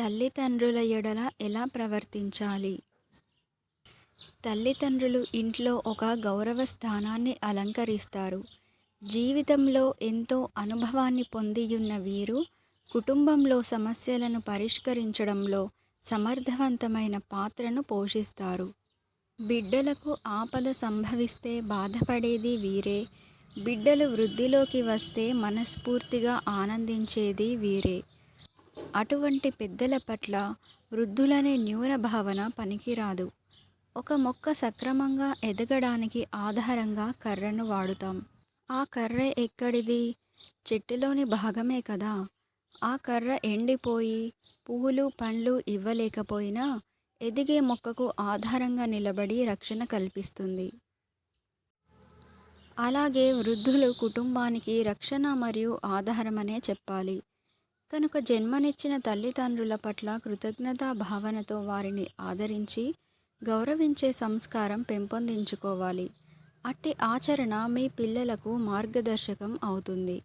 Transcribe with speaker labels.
Speaker 1: తల్లిదండ్రుల ఎడల ఎలా ప్రవర్తించాలి? తల్లిదండ్రులు ఇంట్లో ఒక గౌరవ స్థానాన్ని అలంకరిస్తారు. జీవితంలో ఎంతో అనుభవాన్ని పొందియున్న వీరు కుటుంబంలో సమస్యలను పరిష్కరించడంలో సమర్థవంతమైన పాత్రను పోషిస్తారు. బిడ్డలకు ఆపద సంభవిస్తే బాధపడేది వీరే. బిడ్డలు వృద్ధిలోకి వస్తే మనస్ఫూర్తిగా ఆనందించేది వీరే. అటువంటి పెద్దల పట్ల వృద్ధులనే న్యూన భావన పనికిరాదు. ఒక మొక్క సక్రమంగా ఎదగడానికి ఆధారంగా కర్రను వాడుతాం. ఆ కర్ర ఎక్కడిది? చెట్టులోని భాగమే కదా. ఆ కర్ర ఎండిపోయి పువ్వులు పండ్లు ఇవ్వలేకపోయినా ఎదిగే మొక్కకు ఆధారంగా నిలబడి రక్షణ కల్పిస్తుంది. అలాగే వృద్ధులు కుటుంబానికి రక్షణ మరియు ఆధారమనే చెప్పాలి. కనుక జన్మనిచ్చిన తల్లిదండ్రుల పట్ల కృతజ్ఞతా భావనతో వారిని ఆదరించి గౌరవించే సంస్కారం పెంపొందించుకోవాలి. అట్టి ఆచరణ మీ పిల్లలకు మార్గదర్శకం అవుతుంది.